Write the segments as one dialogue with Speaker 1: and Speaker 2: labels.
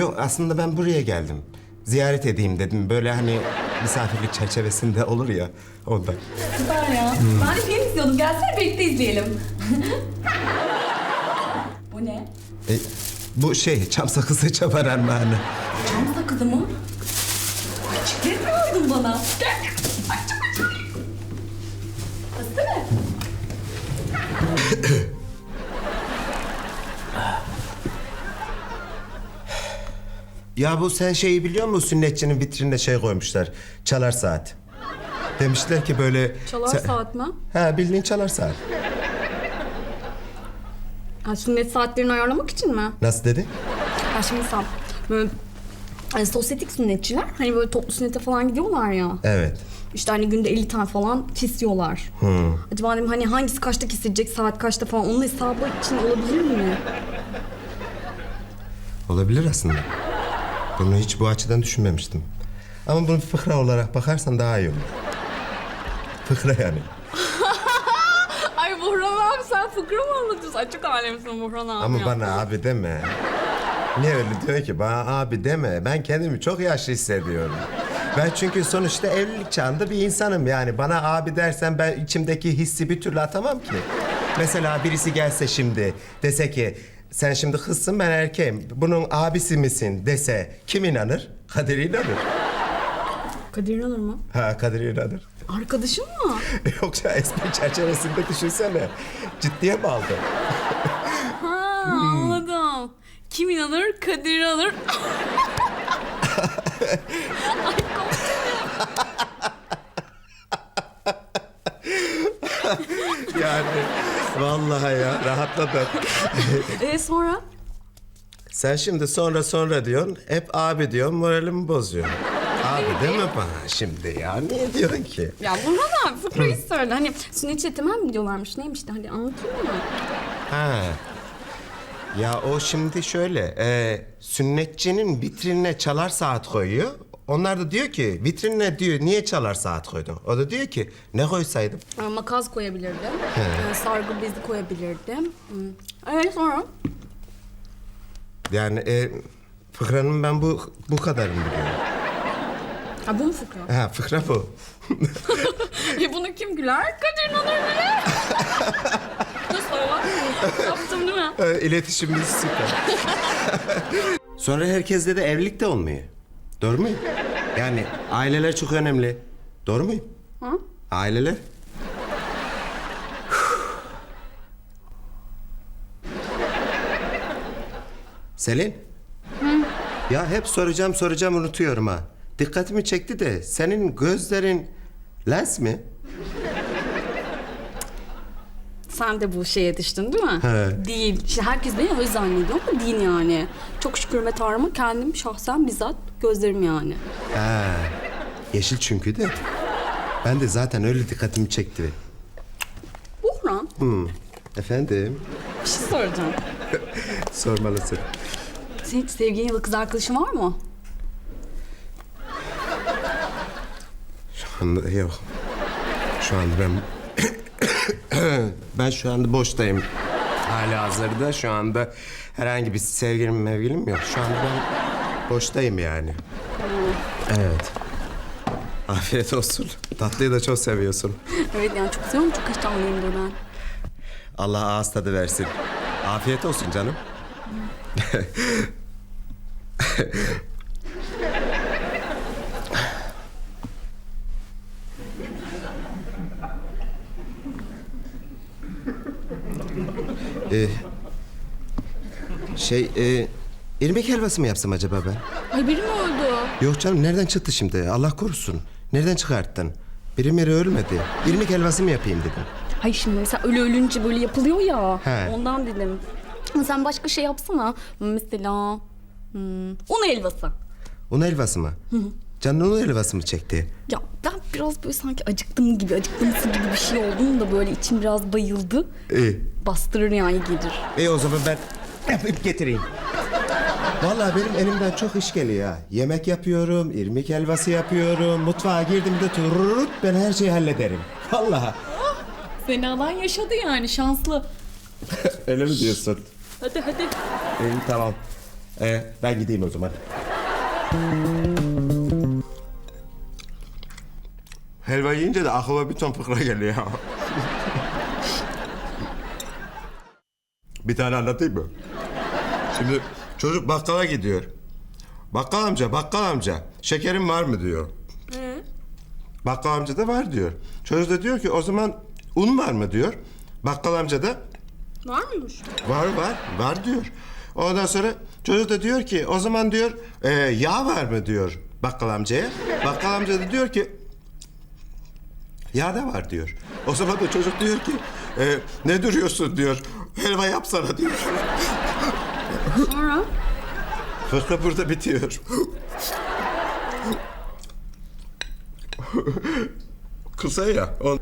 Speaker 1: yok aslında ben buraya geldim. Ziyaret edeyim dedim. Böyle hani misafirlik çerçevesinde olur ya ondan.
Speaker 2: Süper ya. Ben de film izliyordum. Gelsene birlikte izleyelim. Bu ne?
Speaker 1: E, bu şey çam sakızı çapar armağanı.
Speaker 2: Cam sakızı mı? Çikolata mi aldın bana? Gel
Speaker 1: Ya bu sen şeyi biliyor musun? Sünnetçinin vitrinine şey koymuşlar. Çalar saat. Demişler ki böyle...
Speaker 3: Çalar
Speaker 1: Sen-
Speaker 3: saat mi?
Speaker 1: Ha bildiğin çalar saat.
Speaker 3: Ha, sünnet saatlerini ayarlamak için mi?
Speaker 1: Nasıl dedi?
Speaker 3: Ya şimdi sen böyle hani sosyetik sünnetçiler hani böyle toplu sünnete falan gidiyorlar ya.
Speaker 1: Evet.
Speaker 3: İşte hani günde 50 tane falan kesiyorlar. Acaba dedim hani hangisi kaçta kesilecek, saat kaçta falan onun hesabı için olabilir mi?
Speaker 1: Olabilir aslında. Bunu hiç bu açıdan düşünmemiştim. Ama bunu fıkra olarak bakarsan daha iyi olur. Fıkra yani.
Speaker 3: Ay Burhan abi sen fıkra mı anlatıyorsun? Ay çok alemsin Burhan abi
Speaker 1: Ama
Speaker 3: ya.
Speaker 1: bana abi deme. Niye öyle diyor ki? Bana abi deme. Ben kendimi çok yaşlı hissediyorum. Ben çünkü sonuçta evlilik çağında bir insanım yani. Bana abi dersen ben içimdeki hissi bir türlü atamam ki. Mesela birisi gelse şimdi dese ki sen şimdi kızsın ben erkeğim. Bunun abisi misin dese kim inanır? Kadir inanır.
Speaker 3: Kadir inanır mı?
Speaker 1: Ha Kadir inanır.
Speaker 3: Arkadaşın mı?
Speaker 1: Yoksa espri çerçevesinde düşünsene. Ciddiye mi aldın?
Speaker 3: Ha anladım. Kim inanır? Kadir inanır. Ay
Speaker 1: Yani vallahi ya rahatladım.
Speaker 3: Ee sonra?
Speaker 1: Sen şimdi sonra sonra diyorsun, hep abi diyorsun, moralimi bozuyorsun. Abi deme bana şimdi ya, niye diyorsun ki?
Speaker 3: Ya Burhan abi fıkrayı söyle. Hani sünnet yetimem mi diyorlarmış? Neymiş de hadi anlatayım mı?
Speaker 1: Ha. Ya o şimdi şöyle, e, sünnetçinin vitrinine çalar saat koyuyor. Onlar da diyor ki, vitrinine diyor, niye çalar saat koydun? O da diyor ki, ne koysaydım?
Speaker 3: Ee, Makas koyabilirdim. Ee, sargı bezi koyabilirdim. Hmm. Sonra?
Speaker 1: Yani e, fıkranın ben bu bu kadarını biliyorum.
Speaker 3: Ha bu mu fıkra?
Speaker 1: Ha fıkra bu.
Speaker 3: Ya bunu kim güler? Kadir inanır bile. Nasıl ama? Yaptım değil mi?
Speaker 1: E, İletişimimiz süper. Sonra herkeste de evlilik de olmuyor. Doğru mu? Yani aileler çok önemli. Doğru mu?
Speaker 3: Ha?
Speaker 1: Aileler. Selin. Ya hep soracağım soracağım unutuyorum ha. Dikkatimi çekti de senin gözlerin lens mi?
Speaker 3: Sen de bu şeye düştün değil mi?
Speaker 1: He.
Speaker 3: Değil. İşte herkes beni öyle zannediyor ama değil yani. Çok şükür ve Tanrıma kendim şahsen bizzat gözlerim yani.
Speaker 1: Ha. Yeşil çünkü de. Ben de zaten öyle dikkatimi çekti.
Speaker 3: Buhran,
Speaker 1: Hmm. Efendim?
Speaker 3: bir şey soracağım.
Speaker 1: Sormalısın.
Speaker 3: Senin hiç sevgilin ya da kız arkadaşın var mı?
Speaker 1: Şu anda yok. Şu anda ben... ben şu anda boştayım. Hala hazırda şu anda herhangi bir sevgilim mevgilim yok. Şu anda ben boştayım yani. Evet. Afiyet olsun. Tatlıyı da çok seviyorsun.
Speaker 3: Evet yani çok seviyorum, çok iştahlıyımdır ben.
Speaker 1: Allah ağız tadı versin. Afiyet olsun canım. Ee, şey, e, irmik helvası mı yapsam acaba ben?
Speaker 3: Ay biri mi öldü?
Speaker 1: Yok canım, nereden çıktı şimdi? Allah korusun. Nereden çıkarttın? Biri meri ölmedi. İrmik helvası mı yapayım dedim.
Speaker 3: Hayır şimdi mesela ölü ölünce böyle yapılıyor ya.
Speaker 1: He.
Speaker 3: Ondan dedim. Sen başka şey yapsana. Mesela hmm, un helvası.
Speaker 1: Un helvası mı? Canın un helvası mı çekti?
Speaker 3: Ya ben biraz böyle sanki acıktım gibi, acıktımsı gibi bir şey oldum da böyle içim biraz bayıldı.
Speaker 1: İyi.
Speaker 3: Bastırır yani gelir.
Speaker 1: İyi o zaman ben yapıp getireyim. Vallahi benim elimden çok iş geliyor ha. Yemek yapıyorum, irmik helvası yapıyorum. Mutfağa girdiğimde tururut ben her şeyi hallederim. Vallahi.
Speaker 3: Fenadan yaşadı yani şanslı.
Speaker 1: Öyle mi diyorsun?
Speaker 2: Hadi hadi.
Speaker 1: İyi tamam. Ee, ben gideyim o zaman. Helva yiyince de aklıma bir ton fıkra geliyor. bir tane anlatayım mı? Şimdi çocuk bakkala gidiyor. Bakkal amca, bakkal amca, şekerin var mı diyor. Bakkal amca da var diyor. Çocuk da diyor ki o zaman un var mı diyor. Bakkal amca da
Speaker 3: Var mıymış?
Speaker 1: Var var var diyor. Ondan sonra çocuk da diyor ki o zaman diyor e, yağ var mı diyor bakkal amcaya. Bakkal amca da diyor ki yağ da var diyor. O zaman da çocuk diyor ki e, ne duruyorsun diyor. Helva yapsana diyor.
Speaker 3: Sonra?
Speaker 1: Fıkra burada bitiyor. Kısa ya. On...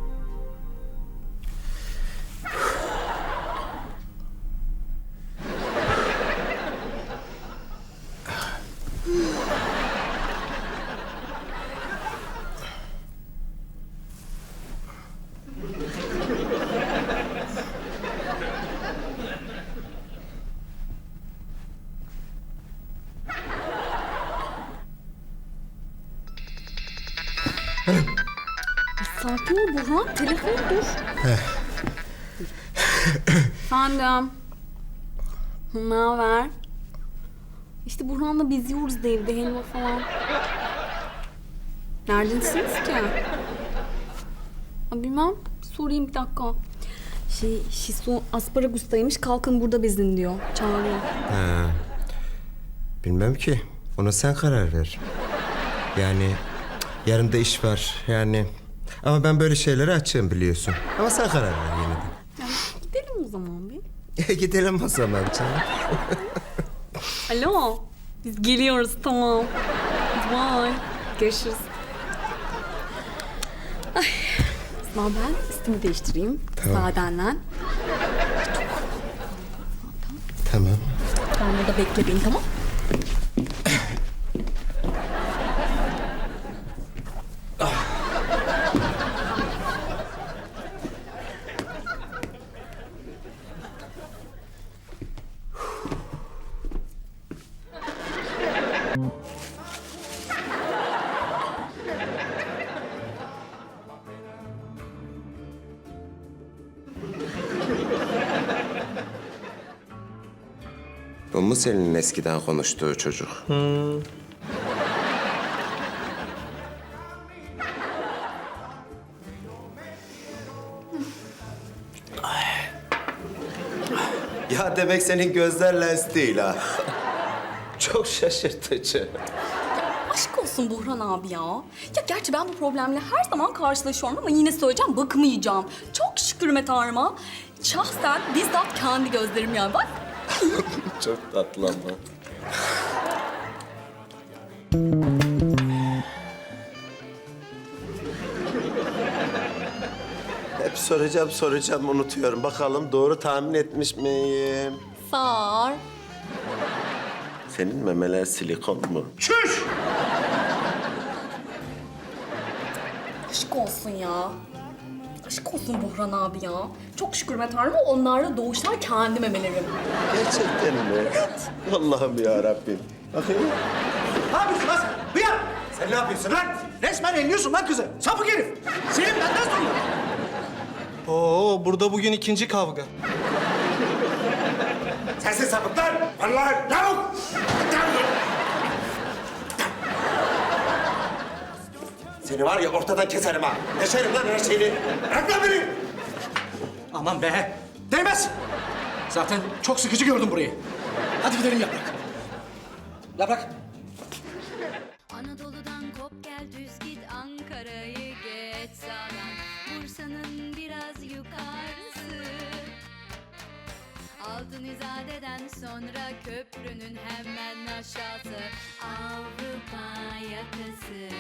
Speaker 3: Sakin ol Burhan. Telefon dur. Efendim. Ne haber? İşte Burhan'la biz yiyoruz da evde helva falan. Neredesiniz ki? Bilmem. Sorayım bir dakika. Şey, Şisu asparagustaymış. Kalkın burada bezin diyor. Çağırıyor.
Speaker 1: Ha. Bilmem ki. Ona sen karar ver. Yani yarın da iş var. Yani ama ben böyle şeylere açığım biliyorsun. Ama sen karar ver yine de.
Speaker 3: Yani gidelim o zaman bir.
Speaker 1: E, gidelim o zaman canım.
Speaker 3: Alo. Biz geliyoruz tamam. Bye. Görüşürüz. Ay. Sınav ben üstümü değiştireyim.
Speaker 1: Tamam.
Speaker 3: Müsaadenle.
Speaker 1: Tamam.
Speaker 3: Ben burada bekle beni tamam
Speaker 1: Bu mu senin eskiden konuştuğu çocuk? Ya demek senin gözler lens değil ha. Çok şaşırtıcı.
Speaker 2: Aşk olsun Buhran abi ya. Ya gerçi ben bu problemle her zaman karşılaşıyorum ama yine söyleyeceğim bakmayacağım. Çok şükürme Tanrıma. Şahsen bizzat kendi gözlerim yani bak.
Speaker 1: Çok tatlı ama. Hep soracağım soracağım unutuyorum. Bakalım doğru tahmin etmiş miyim?
Speaker 2: Sar.
Speaker 1: Senin memeler silikon mu?
Speaker 2: Aşk olsun ya. Aşk olsun Buhran abi ya. Çok şükürme Tanrıma onlarla doğuşlar kendi memelerim.
Speaker 1: Gerçekten mi? Allah'ım ya Rabbim. Bakayım.
Speaker 4: Ne yapıyorsun lan sen? Hıyar! Sen ne yapıyorsun lan? Resmen elliyorsun lan kızı. Sapık herif. Senin benden soruyor.
Speaker 5: Oo, burada bugün ikinci kavga.
Speaker 4: Sensin sapıklar. Vallahi lavuk.
Speaker 1: Seni var ya ortadan keserim ha. Deşerim lan her şeyini.
Speaker 4: Bırak lan beni. Aman be. Değmez. Zaten çok sıkıcı gördüm burayı. Hadi gidelim yaprak. Yaprak.
Speaker 6: Anadolu'dan kop gel düz git Ankara'yı geç sağdan Bursa'nın biraz yukarısı Altın İzade'den sonra köprünün hemen aşağısı Avrupa yakası